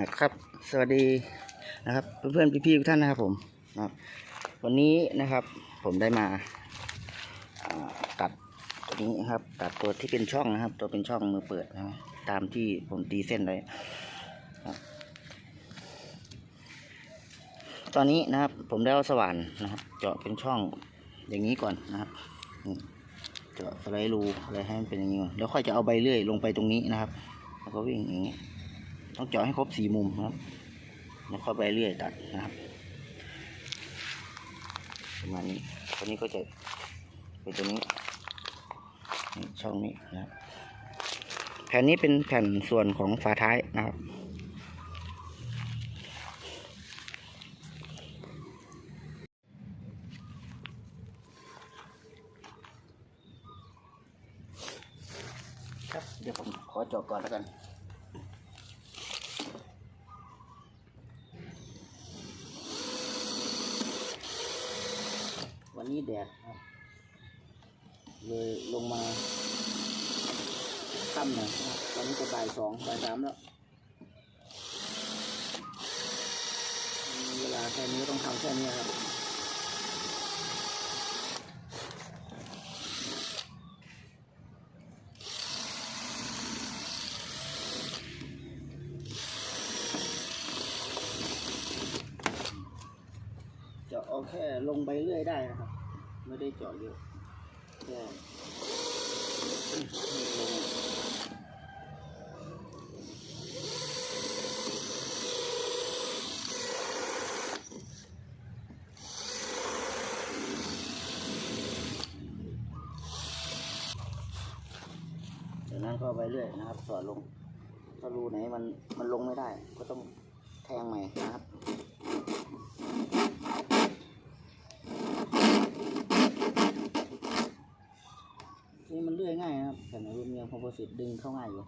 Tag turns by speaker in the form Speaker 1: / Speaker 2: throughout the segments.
Speaker 1: นะครับ สวัสดีนะครับ เพื่อนๆพี่ๆทุกท่านนะครับผมนะวันนี้นะครับผมได้มาตัดตัวนี้นะครับตัดตัวที่เป็นช่องนะครับ ตัวเป็นช่องมือเปิดนะตามที่ผมตีเส้นไว้ตอนนี้นะครับผมได้เอาสว่านนะครับ เจาะเป็นช่องอย่างนี้ก่อนนะครับเจาะสไลด์รูอะไรให้มันเป็นอย่างนี้ก่อนแล้วค่อยจะเอาใบเลื่อยลงไปตรงนี้นะครับ แล้วก็วิ่งอย่างนี้ ต้องเจาะให้ครบสี่มุมนะครับแล้วค่อยไปเรื่อยตัดนะครับประมาณนี้ตัวนี้ก็จะเป็นตัวนี้ช่องนี้นะครับแผ่นนี้เป็นแผ่นส่วนของฝาท้ายนะครับครับเดี๋ยวผมขอเจาะก่อนแล้วกัน นี้แดดเลยลงมาค่ำหน่อยนะครับตอนนี้จะบ่ายสองบ่ายสามแล้วเวลาแค่นี้ต้องทำแค่นี้ครับจะเอาแค่ลงไปเรื่อยได้นะครับ ไม่ได้เจาะเยอะแค่ลงจากนั้นก็ไปเรื่อยนะครับ สอดลง ถ้ารูไหนมันมันลงไม่ได้ ก็ต้องแทงใหม่นะครับ นี่มันเลื่อยง่าย นุรุ่งเรืองพงประสิทธิ์ดึงเข้าง่ายอยู่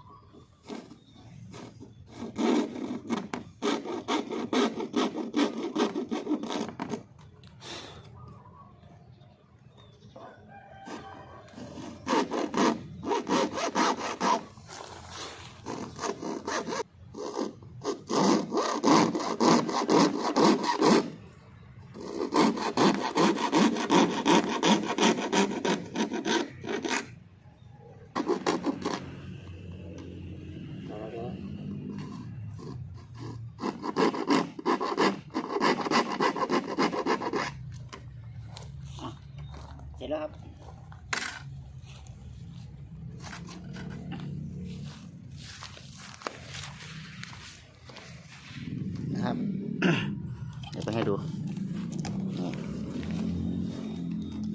Speaker 1: เอาละเดี๋ยวอะเส ร็จแล้วครับนะครับ เดี๋ยวไปให้ดูนี่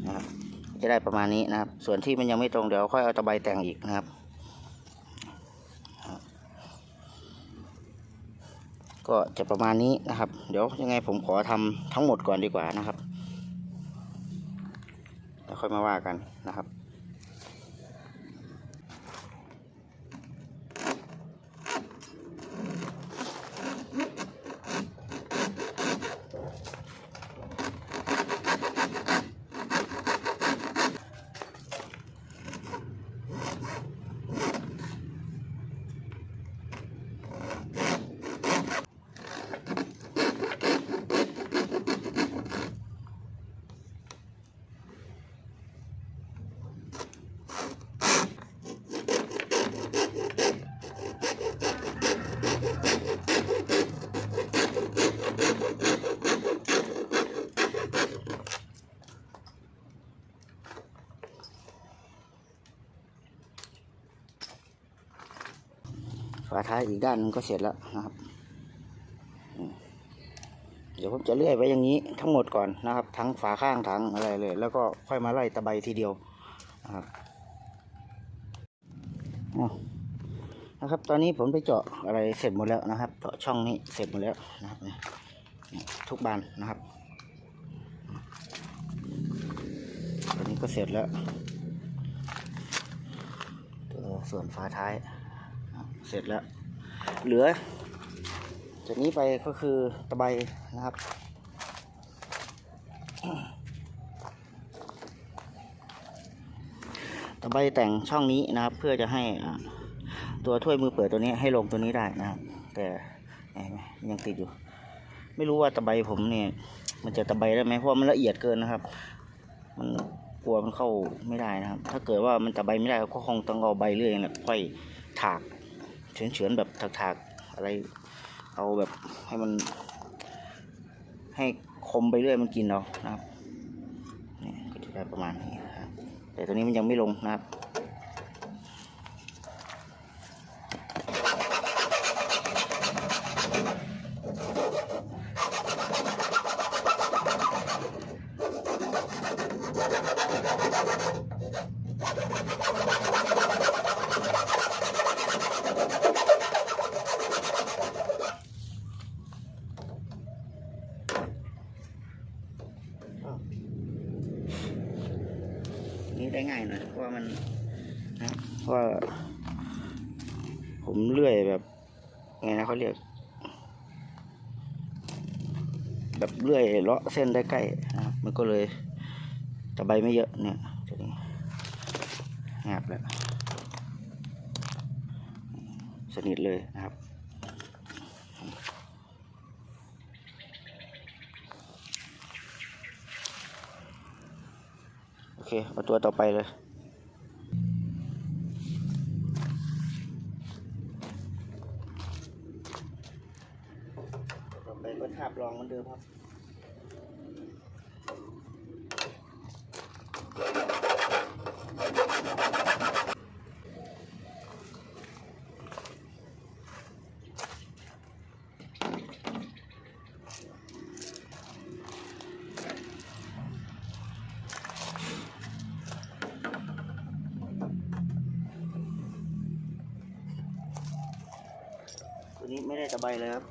Speaker 1: นะครับจะได้ประมาณนี้นะครับ ส่วนที่มันยังไม่ตรงเดี๋ยวค่อยเอาตะไบแต่งอีกนะครับ ก็จะประมาณนี้นะครับ เดี๋ยวยังไงผมขอทำทั้งหมดก่อนดีกว่านะครับ ค่อยมาว่ากันนะครับ ฝาท้ายอีกด้านนึงก็เสร็จแล้วนะครับ เดี๋ยวผมจะเลื่อยไว้อย่างนี้ทั้งหมดก่อนนะครับ ทั้งฝาข้างทั้งอะไรเลย แล้วก็ค่อยมาไล่ตะไบทีเดียวนะครับนะครับ ตอนนี้ผมไปเจาะอะไรเสร็จหมดแล้วนะครับเจาะช่องนี้เสร็จหมดแล้วนะครับทุกบานนะครับตอนนี้ก็เสร็จแล้ว ตัวส่วนฝาท้าย เสร็จแล้ว เหลือ จากนี้ไปก็คือตะไบนะครับ ตะไบแต่งช่องนี้นะครับ เพื่อจะให้ตัวถ้วยมือเปิดตัวนี้ให้ลงตัวนี้ได้นะครับ แต่ยังติดอยู่ ไม่รู้ว่าตะไบผมเนี่ยมันจะตะไบได้ไหมเพราะมันละเอียดเกินนะครับ มันกลัวมันเข้าไม่ได้นะครับ ถ้าเกิดว่ามันตะไบไม่ได้ก็คงต้องเอาใบเลื่อยนี่ยค่อยถาก เฉือนๆแบบถากๆอะไร เอาแบบให้มัน ให้คมไปเรื่อยมันกินเรานะครับนี่ก็จะได้ประมาณนี้นะครับแต่ตัวนี้มันยังไม่ลงนะครับ นี่ได้ง่ายหน่อยเพราะว่ามันนะเพราะว่า ผมเลื่อยแบบไงนะเขาเรียก แบบ เลื่อยเลาะเส้นได้ใกล้นะครับมันก็เลยตะไบไม่เยอะเนี่ยตัวนี้งาบแล้วสนิทเลยนะครับโอเคเอาตัวต่อไปเลยต่อไปก็ทาบรองเหมือนเดิมครับ ไม่ได้ตะไบเลยครับ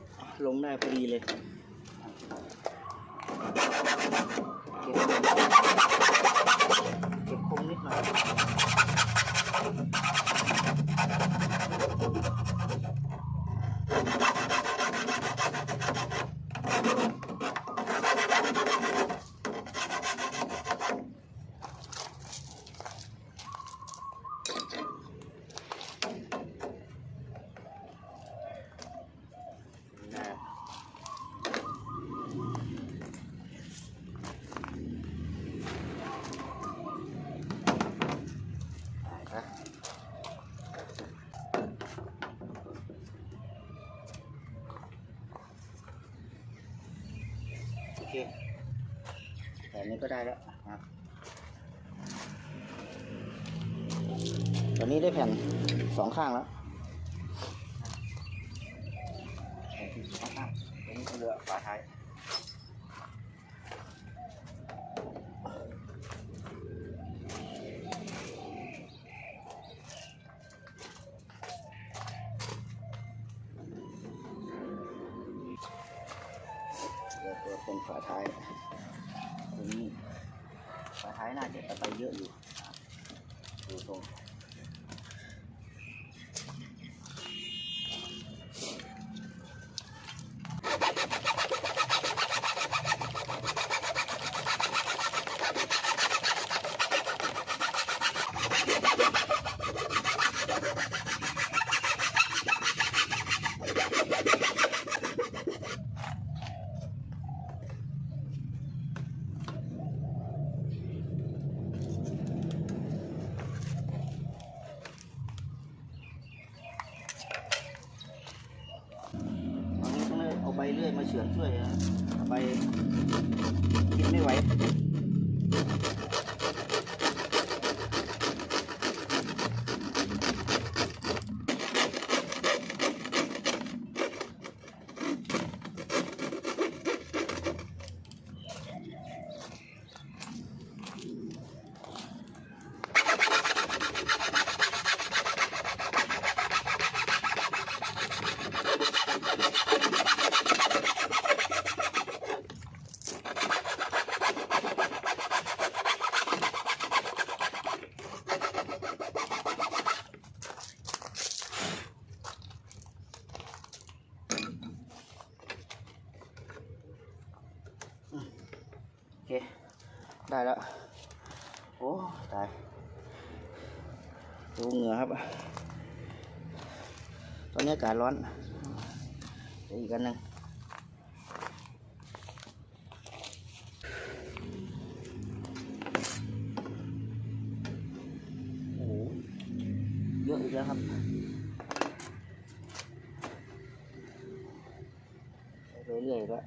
Speaker 1: ลงได้พอดีเลยเก็บคมนิดหน่อยได้ได้ครับโอเคแต่ นี้ก็ได้แล้วครับตอนนี้ได้แผ่นสองข้างแล้วแผ่นที่สองข้างตรงนี้ก็เหลือฝาท้าย ดูตรงตอนนี้ต้องเลย เฉือนช่วยไปกินไม่ไหว โอเคได้แล้วโอ้ตายดูเหงื่อครับ ตอนนี้อากาศร้อน เดี๋ยวอีกอันหนึงโอ้โหเยอะอีกแล้วครับไปเรื่อยๆแล้ว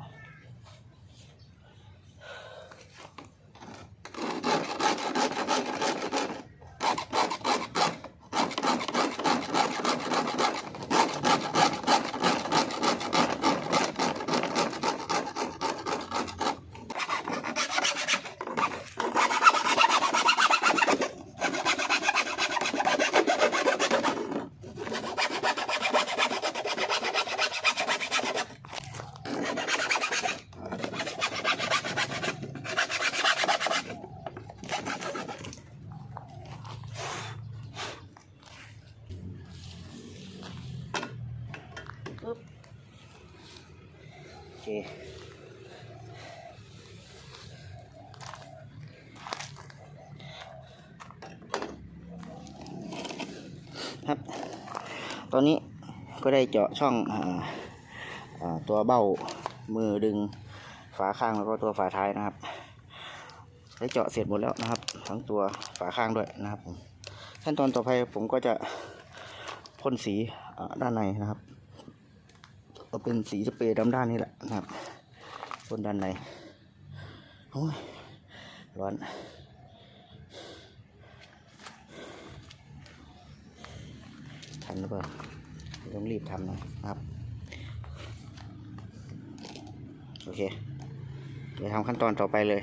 Speaker 1: ปึ๊บโอเคครับ ตอนนี้ก็ได้เจาะช่องออตัวเบ้ามือดึงฝาข้างแล้วก็ตัวฝาท้ายนะครับ ได้เจาะเสร็จหมดแล้วนะครับ ทั้งตัวฝาข้างด้วยนะครับผมขั้นตอนต่อไปผมก็จะพ่นสีด้านในนะครับ ก็เป็นสีสเปรย์ดำด้านนี่แหละนะครับบนด้านในโอ้ยร้อนทันหรือเปล่าต้องรีบทำนะครับ โอเค เดี๋ยวทำขั้นตอนต่อไปเลย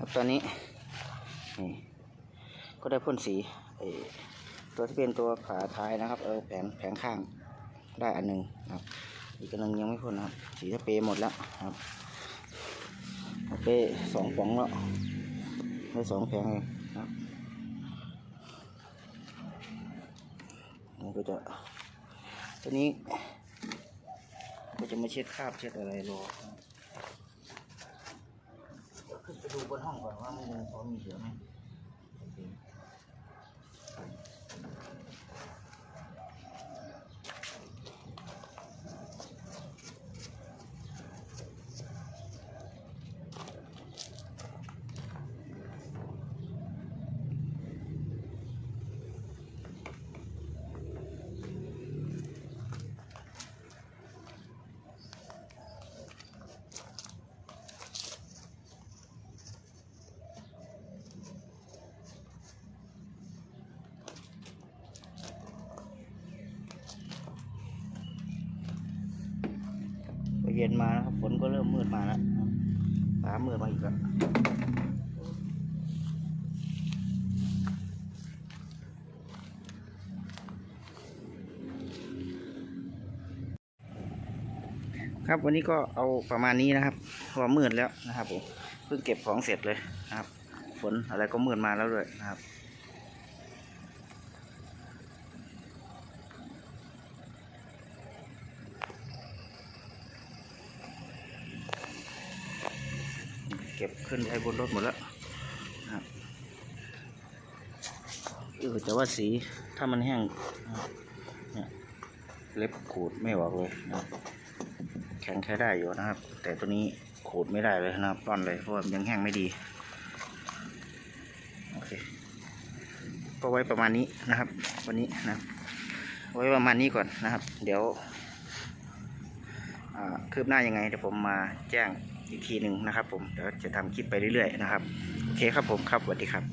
Speaker 1: ครับตอนนี้นี่ก็ได้พ่นสีตัวที่เป็นตัวขาท้ายนะครับ เออแผงแผงข้างได้อันหนึ่งครับ อีกอันหนึ่งยังไม่พ่นนะครับ สีสเปรย์หมดแล้วครับสเปรย์สองป๋องแล้วได้สองแผงเองครับนี่ก็จะตัวนี้ก็จะมาเช็ดคราบเช็ดอะไรรอ ครับเดี๋ยวขึ้นไปดูบนห้องก่อนว่ามันยังพอมีเหลือไหม นมานะครับ ฝนก็เริ่มมืดมาแล้วฟ้ามืดมาอีกแล้วครับวันนี้ก็เอาประมาณนี้นะครับพราะว่ามืดแล้วนะครับผมเพิ่งเก็บของเสร็จเลยนะครับ ฝนอะไรก็มืดมาแล้วด้วยนะครับ เก็บขึ้นไปบนรถหมดแล้วนะครับเออแต่ว่าสีถ้ามันแห้งนะเล็บขูดไม่ออกเลยนะแข็งใช้ได้อยู่นะครับ แต่ตัวนี้ขูดไม่ได้เลยนะครับร่อนเลยเพราะว่ามันยังแห้งไม่ดีโอเคก็ไว้ประมาณนี้นะครับ วันนี้นะไว้ประมาณนี้ก่อนนะครับ เดี๋ยวคืบหน้ายังไงเดี๋ยวผมมาแจ้ง อีกทีหนึ่งนะครับ ผมเดี๋ยวจะทำคลิปไปเรื่อยๆนะครับโอเคครับผมครับสวัสดีครับ